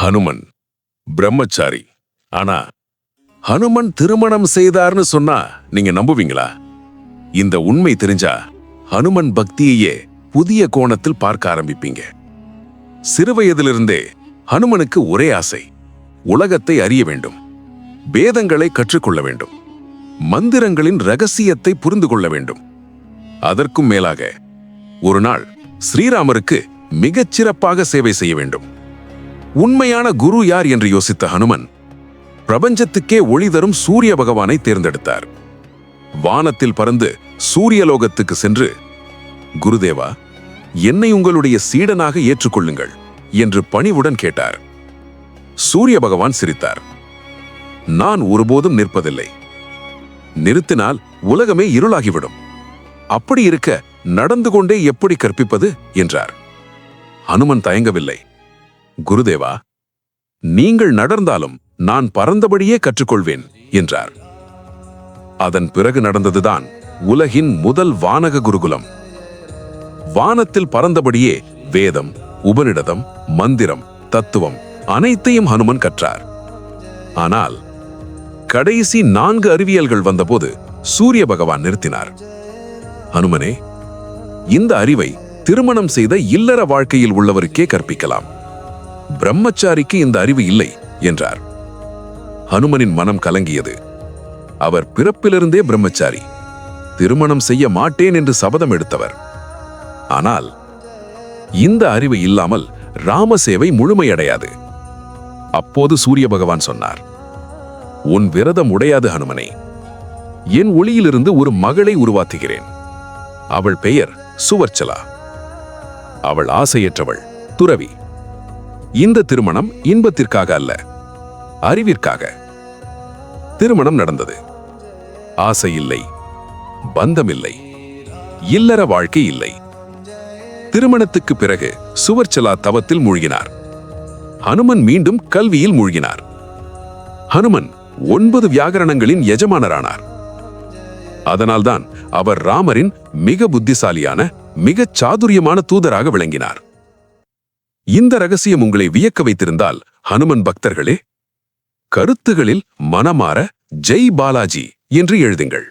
ஹனுமன். பிரம்மச்சாரி. ஆனா ஹனுமன் திருமணம் செய்தார்னு சொன்னா நீங்க நம்புவீங்களா? இந்த உண்மை தெரிஞ்சா ஹனுமன் பக்தியையே புதிய கோணத்தில் பார்க்க ஆரம்பிப்பீங்க. சிறுவயதிலிருந்தே ஹனுமனுக்கு ஒரே ஆசை உலகத்தை அறிய வேண்டும் வேதங்களை கற்றுக்கொள்ள வேண்டும் மந்திரங்களின் ரகசியத்தை புரிந்து கொள்ள வேண்டும். அதற்கும் மேலாக ஒரு நாள் ஸ்ரீராமருக்கு மிகச் சிறப்பாக சேவை செய்ய வேண்டும். உண்மையான குரு யார் என்று யோசித்த ஹனுமன் பிரபஞ்சத்துக்கே ஒளி தரும் சூரிய பகவானை தேர்ந்தெடுத்தார். வானத்தில் பறந்து சூரியலோகத்துக்கு சென்று குருதேவா என்னை உங்களுடைய சீடனாக ஏற்றுக்கொள்ளுங்கள் என்று பணிவுடன் கேட்டார். சூரிய பகவான் சிரித்தார். நான் ஒருபோதும் நிற்பதில்லை. நிறுத்தினால் உலகமே இருளாகிவிடும். அப்படி இருக்க நடந்து கொண்டே எப்படி கற்பிப்பது? என்றார். ஹனுமன் தயங்கவில்லை. குருதேவா நீங்கள் நடந்தாலும் நான் பறந்தபடியே கற்றுக்கொள்வேன் என்றார். அதன் பிறகு நடந்ததுதான் உலகின் முதல் வானக குருகுலம். வானத்தில் பறந்தபடியே வேதம் உபனிடதம் மந்திரம் தத்துவம் அனைத்தையும் ஹனுமன் கற்றார். ஆனால் கடைசி நான்கு அறிவியல்கள் வந்தபோது சூரிய பகவான் நிறுத்தினார். ஹனுமனே இந்த அறிவை திருமணம் செய்த இல்லற வாழ்க்கையில் உள்ளவருக்கே கற்பிக்கலாம். பிரம்மச்சாரிக்கு இந்த அறிவு இல்லை என்றார். ஹனுமனின் மனம் கலங்கியது. அவர் பிறப்பிலிருந்தே பிரம்மச்சாரி திருமணம் செய்ய மாட்டேன் என்று சபதம் எடுத்தவர். ஆனால் இந்த அறிவு இல்லாமல் ராமசேவை முழுமையடையாது. அப்போது சூரிய பகவான் சொன்னார் உன் விரதம் உடையாது ஹனுமனே. என் ஒளியிலிருந்து ஒரு மகளை உருவாக்குகிறேன். அவள் பெயர் சுவர்ச்சலா. அவள் ஆசையற்றவள் துறவி. இந்த திருமணம் இன்பத்திற்காக அல்ல அறிவிற்காக. திருமணம் நடந்தது. ஆசை இல்லை பந்தமில்லை இல்லற வாழ்க்கை இல்லை. திருமணத்துக்கு பிறகு சுவர்ச்சலா தவத்தில் மூழ்கினார். ஹனுமன் மீண்டும் கல்வியில் மூழ்கினார். ஹனுமன் ஒன்பது வியாகரணங்களின் எஜமானரானார். அதனால்தான் அவர் ராமரின் மிக புத்திசாலியான மிகச் சாதுரியமான தூதராக விளங்கினார். இந்த ரகசியம் உங்களை வியக்க வைத்திருந்தால் ஹனுமன் பக்தர்களே கருத்துகளில் மனமாற ஜெய் பாலாஜி என்று எழுதுங்கள்.